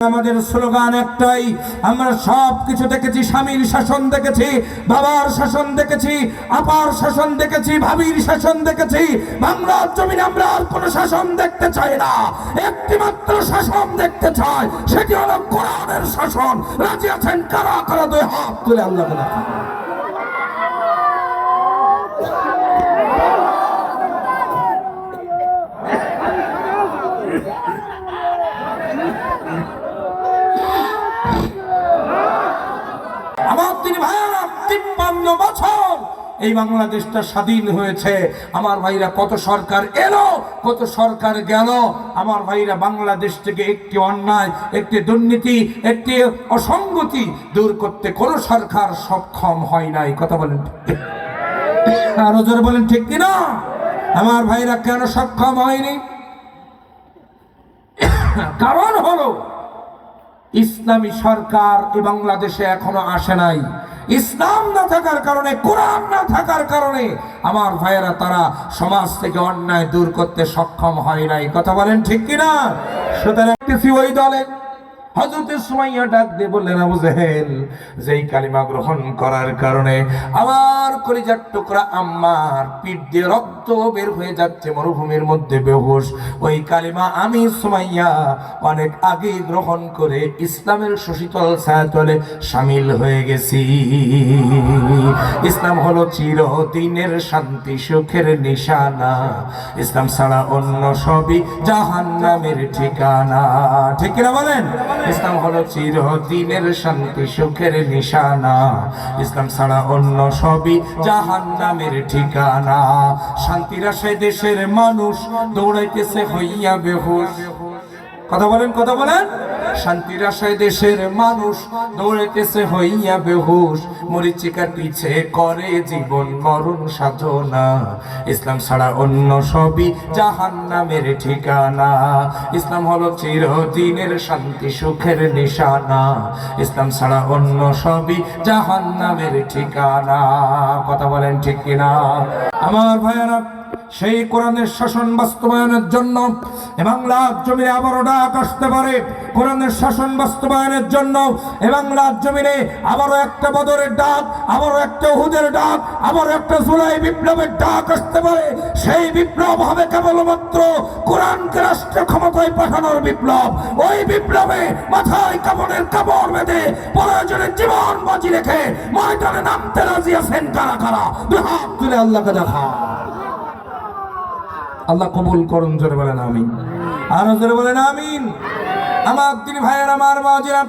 আমাদের স্লোগান একটাই, আমরা সব কিছু দেখেছি, স্বামীর শাসন দেখেছি, বাবার শাসন দেখেছি, আপার শাসন দেখেছি, ভাবির শাসন দেখেছি। বাংলার জমিনে আমরা আর কোনো শাসন দেখতে চাই না। একটি মাত্র শাসন দেখতে চাই, সেটি হলো কোরআনের শাসন। রাজি আছেন কারা? কারা দুই হাত তুলে আল্লাহকে দেখান আমার তিনি ভাইয়েরা তিপ্পান্ন বছর এই বাংলাদেশটা স্বাধীন হয়েছে। আমার ভাইরা কত সরকার এলো, কত সরকার গেল। আমার ভাইরা বাংলাদেশ থেকে একটি অন্যায়, একটি দুর্নীতি, একটি অসঙ্গতি দূর করতে কোনো সরকার সক্ষম হয় নাই। কথা বলেন আরও জোরে বলেন ঠিক কিনা? আমার ভাইরা কেন সক্ষম হয়নি? কারণ হলো, ইসলামী সরকার এ বাংলাদেশে এখনও আসে নাই। ইসলাম না থাকার কারণে, কোরআন না থাকার কারণে আমার ভাইয়েরা তারা সমাজ থেকে অন্যায় দূর করতে সক্ষম হয় নাই। কথা বলেন ঠিক কিনা? সুতরাং ওই দলে হজরত সুমাইয়া ডাক দিয়ে বললেন, আবু জেহেল, যেই কালিমা গ্রহণ করার কারণে আমার কলিজার টুকরা আম্মার পিঠ দিয়ে রক্ত বের হয়ে যাচ্ছে, মরুভূমির মধ্যে বেহুশ। ওই কালিমা আমি সুমাইয়া অনেক আগে গ্রহণ করে ইসলামের সুশীতল ছায়াতলে সামিল হয়ে গেছি। ইসলাম হলো চিরদিনের শান্তি, সুখের নিশানা। ইসলাম ছাড়া অন্য সবই জাহান্নামের ঠিকানা। ঠিক কিনা বলেন? ইসলাম হলো চিরদিনের শান্তি, সুখের নিশানা। ইসলাম ছাড়া অন্য সবই জাহান নামের ঠিকানা। শান্তির আশায় দেশের মানুষ দৌড়াইতেছে হইয়া বেহুশ। কথা বলেন কথা বলেন। শান্তির আশায় দেশের মানুষ দৌড়াইতেছে হইয়া বেহুশ। মরিচিকার পিছে করে জীবন মরণ সাধনা। ইসলাম ছাড়া অন্য সবই জাহান নামের ঠিকানা। ইসলাম হলো চিরদিনের শান্তি, সুখের নিশানা। ইসলাম ছাড়া অন্য সবই জাহান নামের ঠিকানা। কথা বলেন ঠিক কিনা? আমার ভাইয়ারা সেই কোরআনের শাসন বাস্তবায়নের জন্য এ বাংলার জমিনে আবারও ডাক আসতে পারে। কোরআনের শাসন বাস্তবায়নের জন্য এ বাংলার জমিনে আবারও একটা বদরের ডাক, আবারও একটা হুদের ডাক, আবারও একটা জুলাই বিপ্লবের ডাক আসতে পারে। সেই বিপ্লব হবে কেবলমাত্র কোরআনকে রাষ্ট্র ক্ষমতায় পাঠানোর বিপ্লব। ওই বিপ্লবে মাথায় কাপড়ের কাপড় বেঁধে প্রয়োজনে জীবন বাজি রেখে ময়দানে নামতে রাজি আছেন কারা কারা? দুই হাত তুলে আল্লাহকে দেখা আল্লাহ কবুল করুন, জোরে বলেন আমিন। আরও জোরে বলেন আমিন। আমার তিনি ভাইয়ের, আমার মাঝিরা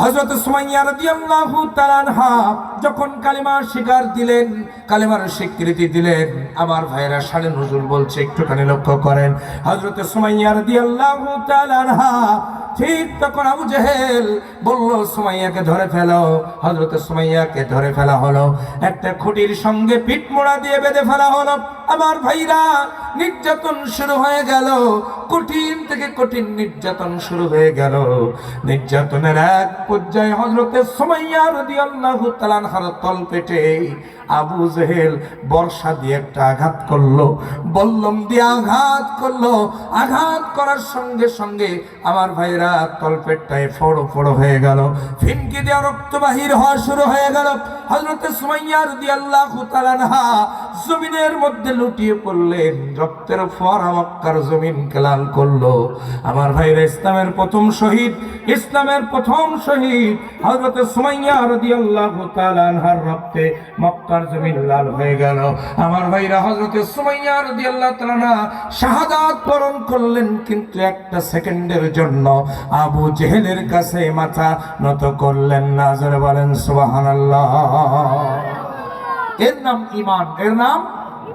হজরত যখন কালিমার শিকার দিলেন, কালিমার স্বীকৃতি দিলেন, আমার ভাইয়েরা সাড়ে নজরুল বলছে, একটুখানি লক্ষ্য করেন। হজরত সুমাইয়ার দিয়াল্লাহ ঠিক তখন আবু জেহেল বলল, সুমাইয়াকে ধরে ফেলো। হযরত সুমাইয়াকে ধরে ফেলা হলো। একটা খুঁটির সঙ্গে পিঠ মোড়া দিয়ে বেঁধে ফেলা হলো। আমার ভাইরা, নির্যাতন শুরু হয়ে গেল। কঠিন থেকে কঠিন নির্যাতন শুরু হয়ে গেল। নির্যাতনের এক পর্যায়ে হজরতের সুমাইয়া রাদিয়াল্লাহু তাআলা আনহার তল পেটে আবু জেহেল বর্ষা দিয়ে একটা আঘাত করল। বল্লম দিয়ে আঘাত করল। আঘাত করার সঙ্গে সঙ্গে আমার ভাইরা তলপেটটায় ফড়ো ফড়ো হয়ে গেল। ফিনকি দেওয়া রক্ত বাহির হওয়া শুরু হয়ে গেল। হজরতে সুমাইয়া রাদিয়াল্লাহু তাআলা আনহা জমিনের মধ্যে লুটিয়ে পড়লেন। রক্তের ফোয়ারা মক্কার জমিনকে লাল করল। আমার ভাইরা ইসলামের প্রথম শহীদ, ইসলামের প্রথম শহীদ, হযরত সুমাইয়া রাদিয়াল্লাহু তাআলা আনহার রক্তে মক্কার জমিন লাল হয়ে গেল। আমার ভাইরা হজরতে সুমাইয়া রাদিয়াল্লাহু আল্লাহ তালানা শাহাদাত বরণ করলেন কিন্তু একটা সেকেন্ডের জন্য আবু জেহেলের কাছে মাথা নত করলেন না। জোরে বলেন, সুবহানাল্লাহ। এর নাম ইমান এর নাম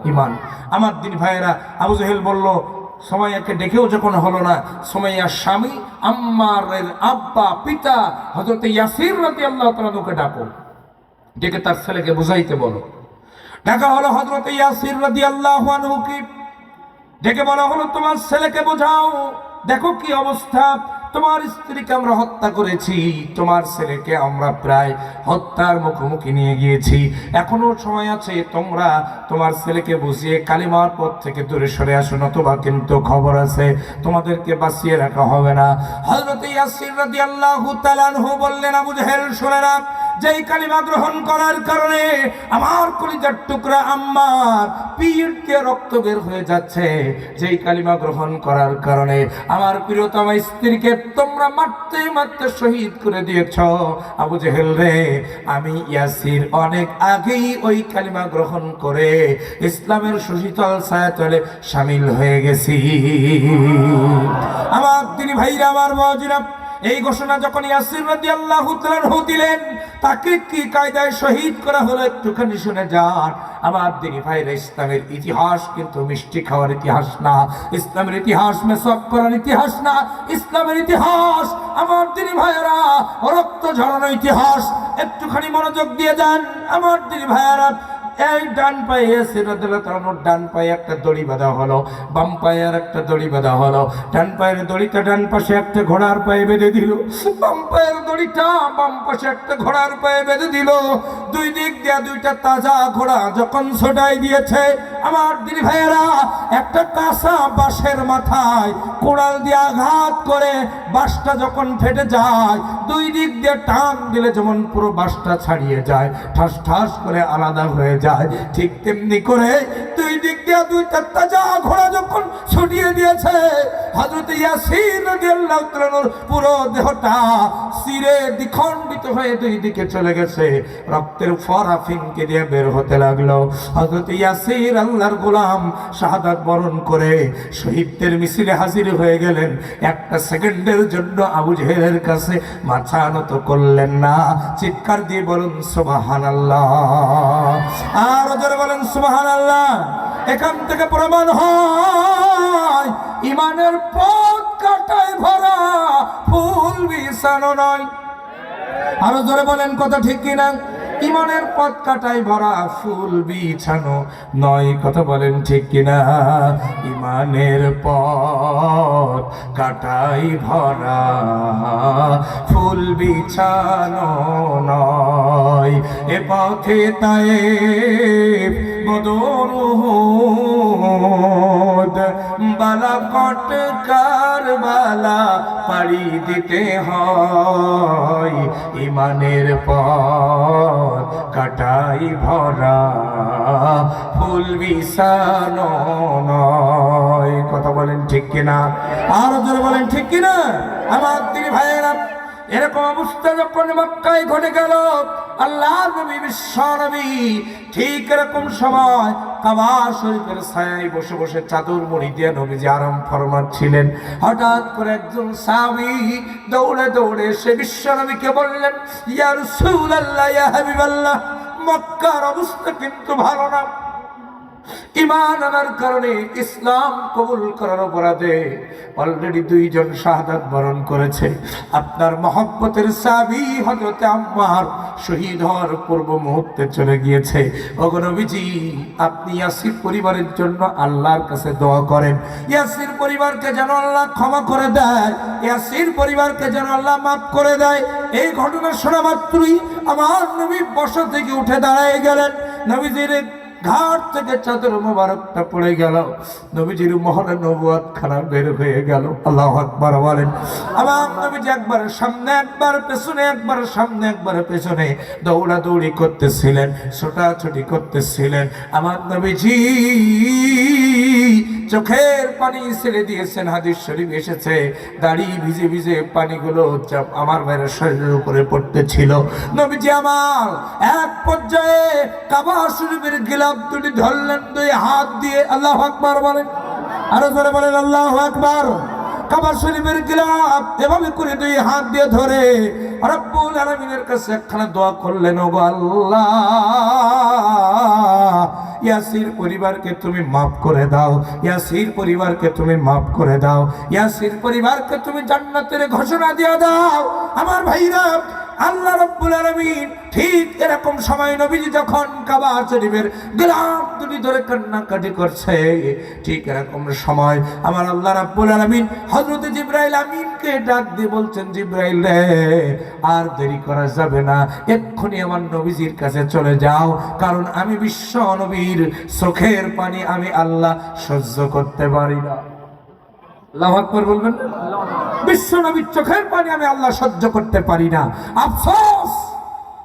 ইমান আমার দিন ভাইয়েরা, আবু জহেল বলল সময়কে ডেকেও যখন হলো না সময়য়ার স্বামী আম্মারের আব্বা, পিতা হজরত ইয়াসির রাতি আল্লাহ তালুকে ডাকো। ডেকে তার ছেলেকে বুঝাইতে বলো। ডাকা হলো হজরত ইয়াসির রাদি আল্লাহ ডেকে বলা হলো, তোমার ছেলেকে বোঝাও। দেখো কি অবস্থা। তোমার স্ত্রীকে আমরা হত্যা করেছি, তোমার ছেলেকে আমরা প্রায় হত্যার মুখোমুখি নিয়ে গিয়েছি। এখনও সময় আছে, তোমরা তোমার ছেলেকে বুঝিয়ে কালিমার পথ থেকে দূরে সরে আসো, নতুবা কিন্তু খবর আছে, তোমাদেরকে বাঁচিয়ে রাখা হবে না। হজরত ইয়াসির রাদিয়াল্লাহু তাআলা বললেন, আবু জাহেল, শুনে যেই কালিমা গ্রহণ করার কারণে আমার কলিজার টুকরা আম্মার দিয়ে রক্ত বের হয়ে যাচ্ছে। যেই কালিমা গ্রহণ করার কারণে আমার প্রিয়তম স্ত্রীকে তোমরা মারতে মারতে শহীদ করে দিয়েছ। আবু জেহেল রে, আমি ইয়াসির অনেক আগেই ওই কালিমা গ্রহণ করে ইসলামের সুশীতল ছায়াতলে সামিল হয়ে গেছি। আমার তিনি ভাইরা, আমার বাজিরা এই ঘোষণা যখন ইয়াসির তাআলা দিলেন, তাকে কি কায়দায় শহীদ করা হলো একটুখানি শুনে যান। আমার দিনী ভাইরা, ইসলামের ইতিহাস কিন্তু মিষ্টি খাওয়ার ইতিহাস না। ইসলামের ইতিহাস মেসব করার ইতিহাস না। ইসলামের ইতিহাস, আমার দিনী ভাইয়েরা, রক্ত ঝরানো ইতিহাস। একটুখানি মনোযোগ দিয়ে যান। আমার দিনী ভাইয়েরা এই ডান পায়ে সিরাজুল্লাহ ডান পায়ে একটা দড়ি বাঁধা হলো, বাম পায়ে আর একটা দড়ি বাঁধা হলো। ডান পায়ের দড়িটা ডান পাশে একটা ঘোড়ার পায়ে বেঁধে দিল। বাম পায়ের দড়িটা বাম পাশে একটা ঘোড়ার পায়ে বেঁধে দিল। দুই দিক দিয়ে দুইটা তাজা ঘোড়া যখন ছোটাই দিয়েছে, আমার দিদি ভাইয়েরা কাঁচা বাঁশের মাথায় কোড়াল দিয়ে আঘাত করে বাঁশটা যখন ফেটে যায়, দুই দিক দিয়ে টান দিলে যেমন পুরো বাঁশটা ছাড়িয়ে যায়, ঠাস ঠাস করে আলাদা হয়ে যায়। ঠিক তেমনি করে দুই দিক দিয়ে দুইটা তাজা ঘোড়া যখন ছুটিয়ে দিয়েছে হজরত তাআলার পুরো দেহটা সিরে দ্বিখণ্ডিত হয়ে দুই দিকে চলে গেছে। রক্তের ফরা ফিনকে দিয়ে বের হতে লাগল। হজরত ইয়াসির আল্লাহর গোলাম শাহাদাত বরণ করে শহীদদের মিছিলে হাজির হয়ে গেলেন। একটা সেকেন্ডের জন্য আবু জেহেলের কাছে মাথা নত করলেন না। চিৎকার দিয়ে বলুন সুবাহান আল্লাহ আর জোরে বলেন সুবাহান এখান থেকে প্রমাণ হয়, ইমানের পথ কাটায় ভরা ফুল বিছানো নয়। আরও জোরে বলেন, কথা ঠিক কিনা? ইমানের পথ কাটাই ভরা ফুল বিছানো। নয়, কথা বলেন ঠিক কিনা? ইমানের পথ কাটাই ভরা ফুল বিছানো নয়। এ পথে তাই বদরুদ বালা কটকার বালা পাড়ি দিতে হয়। ইমানের পথ কাটাই ভরা। ফুল নয়। কথা বলেন ঠিক কিনা? আরও বলেন ঠিক কিনা? আমার দিদি ভাইয়েরা এরকম অবস্থা যখন মক্কায় ঘটে গেল আল্লাহ নবী বিশ্ব নবী ঠিক এরকম সময় কাবা শরীফের ছায়ায় বসে বসে চাদর মুড়ি দিয়ে নবীজি আরাম ফরমাচ্ছিলেন। হঠাৎ করে একজন সাহাবী দৌড়ে দৌড়ে সে বিশ্ব নবীকে বললেন, ইয়া রাসূলুল্লাহ, ইয়া হাবিবাল্লাহ, মক্কার অবস্থা কিন্তু ভালো না। ইমান আনার কারণে ইসলাম কবুল করার অপরাধে অলরেডি দুইজন শাহাদাত বরণ করেছে। আপনার মহব্বতের সাবি হজরতে আম্মার শহীদ হওয়ার পূর্ব মুহূর্তে চলে গিয়েছে। অগনবীজি আপনি ইয়াসির পরিবারের জন্য আল্লাহর কাছে দোয়া করেন। ইয়াসির পরিবারকে যেন আল্লাহ ক্ষমা করে দেয়, ইয়াসির পরিবারকে যেন আল্লাহ মাফ করে দেয়। এই ঘটনা শোনা মাত্রই আমার নবী বসা থেকে উঠে দাঁড়ায় গেলেন। নবীজির ঘাট থেকে চাদর মোবারকটা পড়ে গেল। নবীজির মহলে নবুয়াত খানা বের হয়ে গেল। আল্লাহ আকবার বলেন আমার নবীজি একবার সামনে, একবার পেছনে, একবার সামনে, একবার পেছনে দৌড়াদৌড়ি করতেছিলেন, ছোটাছুটি করতেছিলেন। আমার নবীজি চোখের পানি ছেড়ে দিয়েছেন, হাদিস শরীফ এসেছে। দাড়ি ভিজে ভিজে পানিগুলো আমার ভাইয়ের শরীরের উপরে পড়তেছিল। নবীজি আমার এক পর্যায়ে কাবা শরীফের গিলাপ দুটি ধরলেন, দুই হাত দিয়ে আল্লাহ আকবার বলেন। আরও ধরে বলেন, আল্লাহ আকবার। কাবা শরীফের গিলাপ এভাবে করে দুই হাত দিয়ে ধরে রব্বুল আলামিনের কাছে একখানা দোয়া করলেন ও আল্লাহ, ইয়াসির পরিবারকে তুমি মাফ করে দাও, ইয়াসির পরিবারকে তুমি মাফ করে দাও, ইয়াসির পরিবারকে তুমি জান্নাতের ঘোষণা দিয়ে দাও, আমার ভাইরা আল্লাহ রব্বুল আলামিন ঠিক এরকম সময় নবীজি যখন কাবা শরীফের গোলাপ দুটি ধরে কান্নাকাটি করছে, ঠিক এরকম সময় আমার আল্লাহ রাব্বুল আলামিন হযরত জিবরাইল আমিনকে ডাক দিয়ে বলছেন, জিবরাইল রে, আর দেরি করা যাবে না, এক্ষুনি আমার নবীজির কাছে চলে যাও, কারণ আমি বিশ্ব নবীর চোখের পানি আমি আল্লাহ সহ্য করতে পারি না। আল্লাহ আকবর বলবেন বিশ্ব নবীর চোখের পানি আমি আল্লাহ সহ্য করতে পারি না। আফসোস!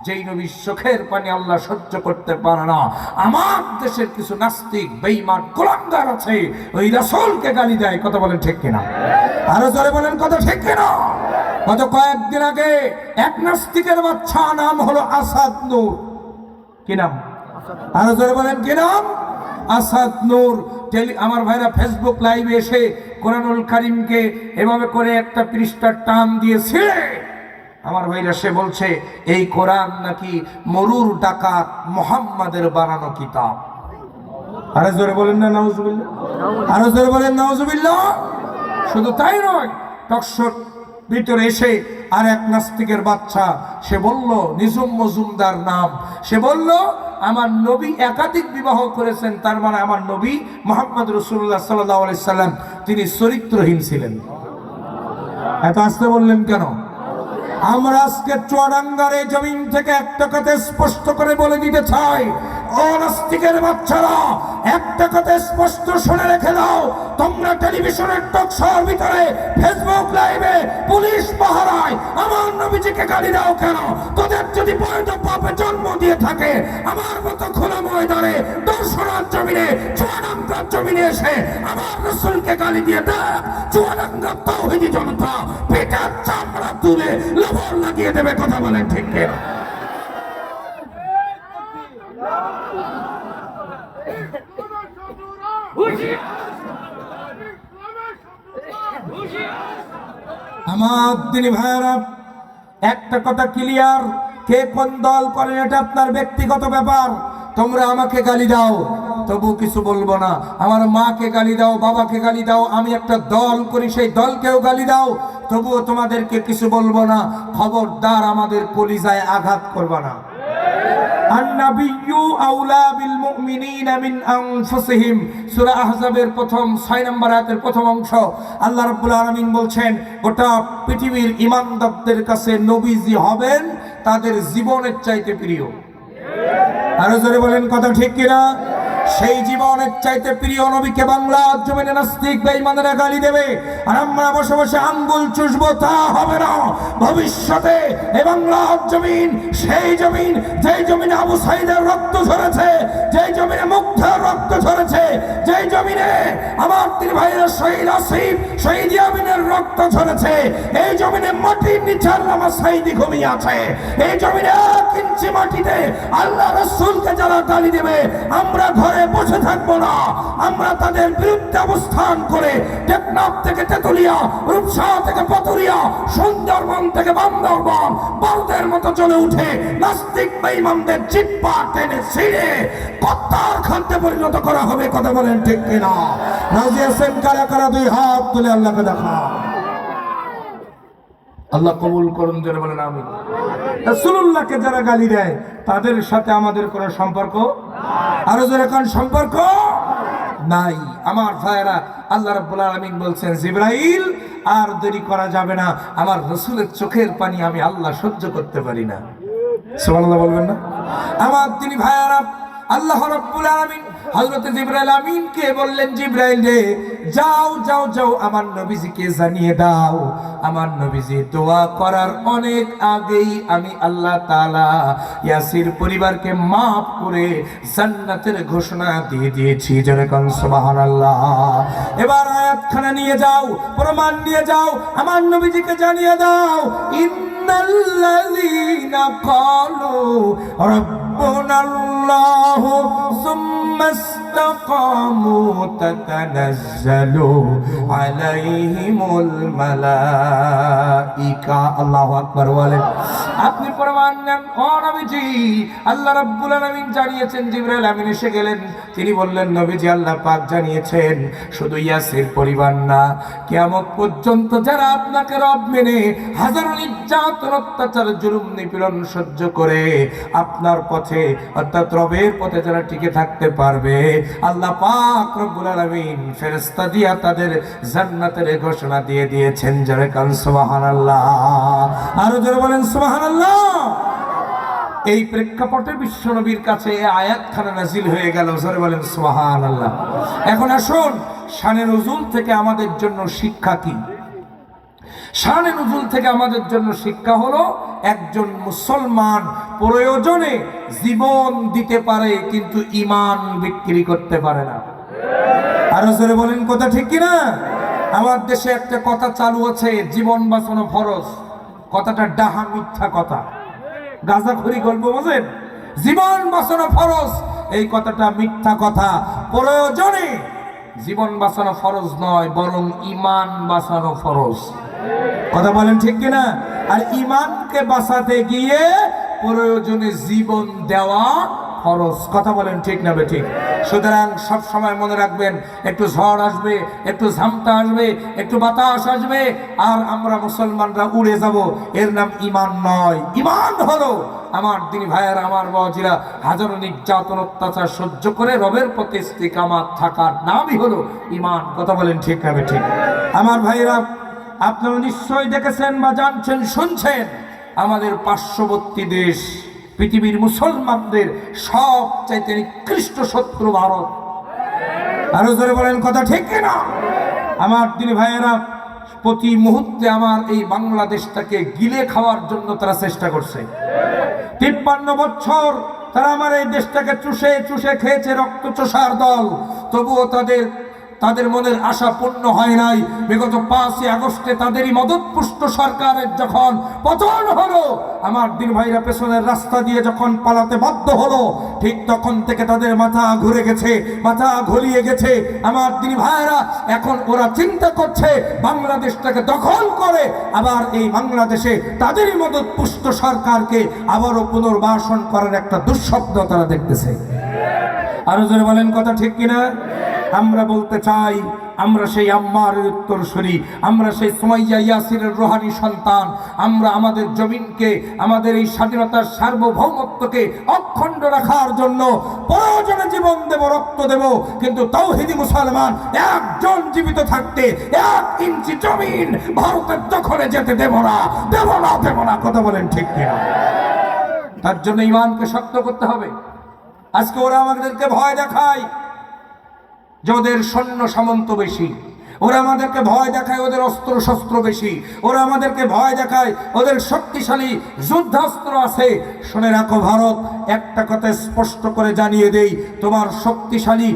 যেই নবীর চোখের পানি আল্লাহ সহ্য করতে পারে না। আমার দেশের কিছু নাস্তিক, বেঈমান গোলামদার আছে, ওই রাসূলকে গালি দেয়। কথা বলেন ঠিক কিনা? আরও জোরে বলেন, কথা ঠিক কিনা? গত কয়েকদিন আগে এক নাস্তিকের বাচ্চা, নাম হলো আসাদ নূর। কি নাম? আরও জোরে বলেন, কি নাম? আসাদ নূর টেলি আমার ভাইরা ফেসবুক লাইভে এসে কোরআনুল কারিমকে এভাবে করে একটা পৃষ্ঠার টান দিয়েছে। আমার ভাইরা সে বলছে, এই কোরআন নাকি মরুর ডাকাত মোহাম্মদের বানানো কিতাব। আরে জোরে বলেন না, নাউজুবিল্লাহ। আরও জোরে বলেন, নাউজুবিল্লাহ। শুধু তাই নয় টকশোর ভিতরে এসে আর এক নাস্তিকের বাচ্চা, সে বলল নিজুম মজুমদার নাম। সে বলল আমার নবী একাধিক বিবাহ করেছেন, তার মানে আমার নবী মোহাম্মদ রসুল্লাহ সাল্লাহ সাল্লাম, তিনি চরিত্রহীন ছিলেন। এত আসতে বললেন কেন? আমরা আজকে চুয়াডাঙ্গার এই জমিন থেকে একটা কথা স্পষ্ট করে বলে দিতে চাই। ও নাস্তিকের বাচ্চারা, একটা কথা স্পষ্ট শুনে রেখে দাও তোমরা টেলিভিশনের টক শোর ভিতরে, ফেসবুক লাইভে, পুলিশ পাহারায়, আমার নবীজিকে গালি দাও কেন তোদের যদি বৈধ পাপে জন্ম দিয়ে থাকে, আমার মতো খোলা ময়দানে, দর্শনার জমিনে, চুয়াডাঙ্গার জমিনে এসে আমার রসুলকে গালি দিয়ে দেখ চুয়াডাঙ্গার তৌহিদি জনতা, পেটার চামড়া তুলে লবণ লাগিয়ে দেবে, কথা বলেন ঠিক কিনা? আমার তিনি ভাইয়ারা, একটা কথা ক্লিয়ার কে কোন দল করেন এটা আপনার ব্যক্তিগত ব্যাপার। তোমরা আমাকে গালি দাও তবু কিছু বলব না। আমার মাকে গালি দাও, বাবাকে গালি দাও, আমি একটা দল করি, সেই দলকেও গালি দাও। তবুও তোমাদেরকে কিছু বলব না। খবরদার আমাদের কলিজায় আঘাত করবা না। আন্নাবিয়্যু আউলা বিল من أنفسهم সূরা আহজাবের প্রথম 6 নম্বর আয়াতের প্রথম অংশ আল্লাহ রাব্বুল আলামিন বলছেন, গোটা পৃথিবীর ইমানদারদের কাছে নবীজি হবেন, তাদের জীবনের চাইতে প্রিয়। আরও জোরে বলেন কথা ঠিক কিনা? সেই জীবনের চাইতে প্রিয় নবীকে বাংলা জমিনে নাস্তিক বেঈমানেরা গালি দেবে। আর আমরা বসে বসে আঙ্গুল চুষবো, তা হবে না। ভবিষ্যতে এ বাংলা জমিন, সেই জমিন, যেই জমিনে আবু সাইদের রক্ত ঝরেছে, যেই জমিনে মুগ্ধের রক্ত ঝরেছে, যেই জমিনে আমার তিন ভাইয়ের শহীদ আসিফ, শহীদ ইয়ামিনের রক্ত ঝরেছে, এই জমিনে মাটির নিচে আল্লামা সাইদি ঘুমিয়ে আছে। এই জমিনে এক ইঞ্চি মাটিতে আল্লাহ রসুলকে যারা গালি দেবে, আমরা ঘরে বসে থাকব না। আমরা তাদের বিরুদ্ধে অবস্থান করে টেকনাফ থেকে তেতুলিয়া রূপসা থেকে পতুরিয়া সুন্দরবন থেকে বান্দরবন বাউদের মতো চলে উঠে নাস্তিক বেঈমানদের চিৎপা টেনে ছিঁড়ে কত্তার খাদ্যে পরিণত করা হবে কথা বলেন ঠিক কিনা? রাজি আছেন কারা কারা? দুই হাত তুলে আল্লাহকে দেখা আল্লাহ কবুল করুন যারা বলেন আমি রাসূলুল্লাহকে যারা গালি দেয় তাদের সাথে আমাদের কোনো সম্পর্ক আরও জোরে কোন সম্পর্ক? নাই। আমার ভাইয়েরা, আল্লাহ রাব্বুল আলামিন বলছেন, জিব্রাইল, আর দেরি করা যাবে না। আমার রসুলের চোখের পানি আমি আল্লাহ সহ্য করতে পারি না। সুবহানাল্লাহ বলবেন না? আমার তিনি ভাইয়েরা আল্লাহ রাব্বুল আলামিন হযরত জিবরাইল আমিনকে বললেন, জিবরাইল রে, যাও যাও যাও, আমার নবীজিকে জানিয়ে দাও। আমার নবীজি দোয়া করার অনেক আগেই আমি আল্লাহ তাআলা ইয়াসির পরিবারকে মাফ করে জান্নাতের ঘোষণা দিয়ে দিয়েছি। যেরকম সুবহানাল্লাহ। এবার আয়াতখানা নিয়ে যাও, প্রমাণ নিয়ে যাও, আমার নবীজিকে জানিয়ে দাও। ইন্নাল্লাযীনা ক্বালু ربنا الله ثم استقاموا تتنزل عليهم الملائكة الله أكبر বলেন আপনি প্রমাণ নেন ও নবীজি আল্লাহ রাব্বুল আলামিন জানিয়েছেন জিবরাইল আমিন এসে গেলেন তিনি বললেন নবীজি আল্লাহ পাক জানিয়েছেন শুধু ইয়াসির পরিবার না কিয়ামত পর্যন্ত যারা আপনাকে রব মেনে হাজারো নির্যাতন অত্যাচার জুলুম নিপীড়ন সহ্য করে আপনার পথে অর্থাৎ রবের পথে যারা টিকে থাকতে পারবে আল্লাহ পাক রব্বুল আলামিন ফেরেশতা দিয়া তাদের জান্নাতের ঘোষণা দিয়ে দিয়েছেন। যারা কান সুবহানাল্লাহ। আরও জোরে বলেন সুবহানাল্লাহ। এই প্রেক্ষাপটে বিশ্বনবীর কাছে এই আয়াতখানা নাজিল হয়ে গেল। জোরে বলেন সুবহানাল্লাহ। এখন আসুন, শানে নজুল থেকে আমাদের জন্য শিক্ষা কি? শানে নজুল থেকে আমাদের জন্য শিক্ষা হলো একজন মুসলমান প্রয়োজনে জীবন দিতে পারে, কিন্তু ইমান বিক্রি করতে পারে না। আরও জোরে বলেন, কথা ঠিক কিনা? আমার দেশে একটা কথা চালু আছে, জীবন বাঁচানো ফরজ। কথাটা ডাহা মিথ্যা কথা। গাঁজাখড়ি গল্প বোঝেন জীবন বাঁচানো ফরজ, এই কথাটা মিথ্যা কথা। প্রয়োজনে জীবন বাঁচানো ফরজ নয়, বরং ইমান বাঁচানো ফরজ। কথা বলেন ঠিক কিনা? আর ইমানকে বাঁচাতে গিয়ে প্রয়োজনে জীবন দেওয়া খরচ কথা বলেন ঠিক না ঠিক? সুতরাং সব সময় মনে রাখবেন, একটু ঝড় আসবে, একটু ঝামটা আসবে, একটু বাতাস আসবে, আর আমরা মুসলমানরা উড়ে যাব। এর নাম ইমান নয়। ইমান হলো আমার দিনী ভাইয়ের, আমার বাজিরা হাজারো নির্যাতন, অত্যাচার সহ্য করে রবের প্রতি ইস্তিকামাত থাকার নামই হলো ইমান। কথা বলেন ঠিক নাবে ঠিক? আমার ভাইয়েরা আপনারা নিশ্চয় দেখেছেন বা জানছেন, শুনছেন, আমাদের পার্শ্ববর্তী দেশ, পৃথিবীর মুসলমানদের সবচাইতে নিকৃষ্ট শত্রু ভারত। আরও জোরে বলেন, কথা ঠিক না? আমার দিনী ভাইয়েরা, প্রতি মুহূর্তে আমার এই বাংলাদেশটাকে গিলে খাওয়ার জন্য তারা চেষ্টা করছে। তিপ্পান্ন বছর তারা আমার এই দেশটাকে চুষে চুষে খেয়েছে রক্ত চোষার দল। তবুও তাদের তাদের মনের আশা পূর্ণ হয় নাই। বিগত পাঁচই আগস্টে তাদেরই মদতপুষ্ট সরকারের যখন পতন হলো, আমার দিন ভাইরা পেছনের রাস্তা দিয়ে যখন পালাতে বাধ্য হলো, ঠিক তখন থেকে তাদের মাথা ঘুরে গেছে, মাথা ঘুরিয়ে গেছে। আমার দিন ভাইরা, এখন ওরা চিন্তা করছে, বাংলাদেশটাকে দখল করে, আবার এই বাংলাদেশে তাদেরই মদত পুষ্ট সরকারকে আবারও পুনর্বাসন করার একটা দুঃস্বপ্ন তারা দেখতেছে। আরও জোরে বলেন কথা ঠিক কিনা? আমরা বলতে চাই, আমরা সেই আম্মার উত্তরসূরি, আমরা সেই সুমাইয়া ইয়াসিরের রোহানি সন্তান, আমরা আমাদের জমিনকে, আমাদের এই স্বাধীনতার সার্বভৌমত্বকে অখণ্ড রাখার জন্য প্রয়োজনে জীবন দেব, রক্ত দেব, কিন্তু তৌহিদি মুসলমান একজন জীবিত থাকতে এক ইঞ্চি জমিন ভারতের দখলে যেতে দেব না দেব না দেব না, কথা বলেন ঠিক কিনা? তার জন্য ইমানকে শক্ত করতে হবে। আজকে ওরা আমাদেরকে ভয় দেখায়। যে ওদের সৈন্য সামন্ত বেশি। ওরা আমাদেরকে ভয় দেখায় ওদের অস্ত্র শস্ত্র বেশি। ওরা আমাদেরকে ভয় দেখায়, ওদের শক্তিশালী যুদ্ধাস্ত্র আছে। শুনে রাখো ভারত, একটা কথা স্পষ্ট করে জানিয়ে দেই, তোমার শক্তিশালী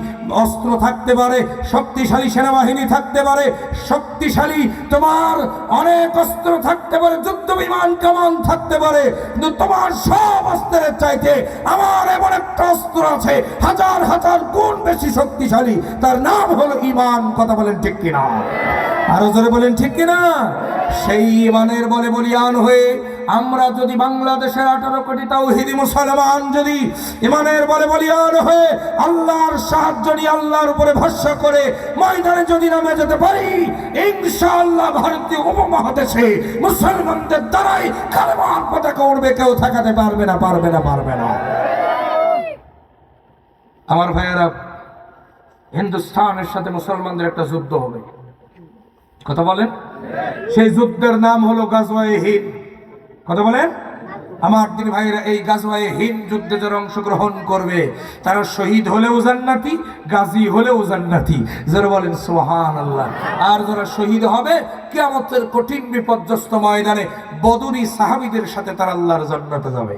অস্ত্র থাকতে পারে, শক্তিশালী সেনাবাহিনী থাকতে পারে, শক্তিশালী তোমার অনেক অস্ত্র থাকতে পারে, যুদ্ধ বিমান কামান থাকতে পারে, কিন্তু তোমার সব অস্ত্রের চাইতে আমার এমন একটা অস্ত্র আছে, হাজার হাজার গুণ বেশি শক্তিশালী। তার নাম হলো ইমান, কথা বলেন ঠিক কিনা আরও জোরে বলেন, ঠিক কিনা? সেই ইমানের বলে বলিয়ান হয়ে আমরা যদি বাংলাদেশের আঠারো কোটি তাওহিদি মুসলমান যদি ইমানের বলে বলিয়ান হয়ে আল্লাহর সাহায্য নিয়ে আল্লাহর উপরে ভরসা করে ময়দানে যদি নামে যেতে পারি, ইনশাআল্লাহ ভারতীয় উপমহাদেশে মুসলমানদের দ্বারাই কালেমার পতাকা উড়বে, কেউ থাকাতে পারবে না পারবে না পারবে না। আমার ভাইয়েরা হিন্দুস্তানের সাথে মুসলমানদের একটা যুদ্ধ হবে। কথা বলেন? সেই যুদ্ধের নাম হলো গাজওয়ায়ে হিন কথা বলেন? আমার দিন ভাইরা এই গাজওয়ায়ে হিন্দ যুদ্ধে যারা অংশগ্রহণ করবে, তারা শহীদ হলেও জান্নাতি, গাজী হলেও জান্নাতি। যারা বলেন সোহান আল্লাহ আর যারা শহীদ হবে, কিয়ামতের কঠিন বিপর্যস্ত ময়দানে বদরি সাহাবিদের সাথে তারা আল্লাহর জান্নাতে যাবে।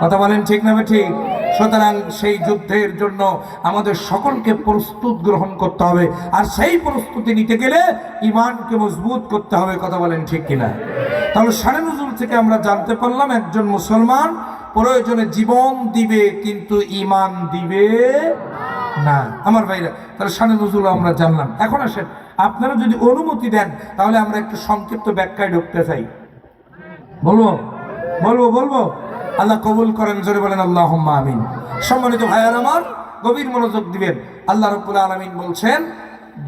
কথা বলেন ঠিক না ঠিক? সুতরাং সেই যুদ্ধের জন্য আমাদের সকলকে প্রস্তুত গ্রহণ করতে হবে। আর সেই প্রস্তুতি নিতে গেলে ইমানকে মজবুত করতে হবে, কথা বলেন ঠিক কিনা? তাহলে সারে নজরুল থেকে আমরা জানতে পারলাম একজন মুসলমান প্রয়োজনে জীবন দিবে, কিন্তু ইমান দিবে না। আমার ভাইরা, তাহলে সানে নজরুল আমরা জানলাম। এখন আসেন, আপনারা যদি অনুমতি দেন, তাহলে আমরা একটু সংক্ষিপ্ত ব্যাখ্যায় ঢুকতে চাই। বলব? বলব বলব? আল্লাহ কবুল করেন, জোরে বলেন আল্লাহ আমিন। সম্মানিত ভাইয়ার আমার, গভীর মনোযোগ দিবেন। আল্লাহ রব্বুল আলমিন বলছেন,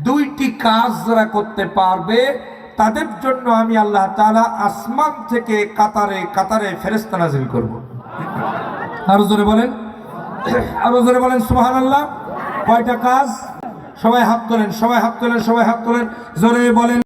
দুইটি কাজ যারা করতে পারবে, তাদের জন্য আমি আল্লাহ তালা আসমান থেকে কাতারে কাতারে ফেরেস্তা নাজিল করব। আরও জোরে বলেন, আরও জোরে বলেন সুবহান আল্লাহ কয়টা কাজ? সবাই হাত তোলেন, সবাই হাত তোলেন, সবাই হাত তোলেন। জোরে বলেন।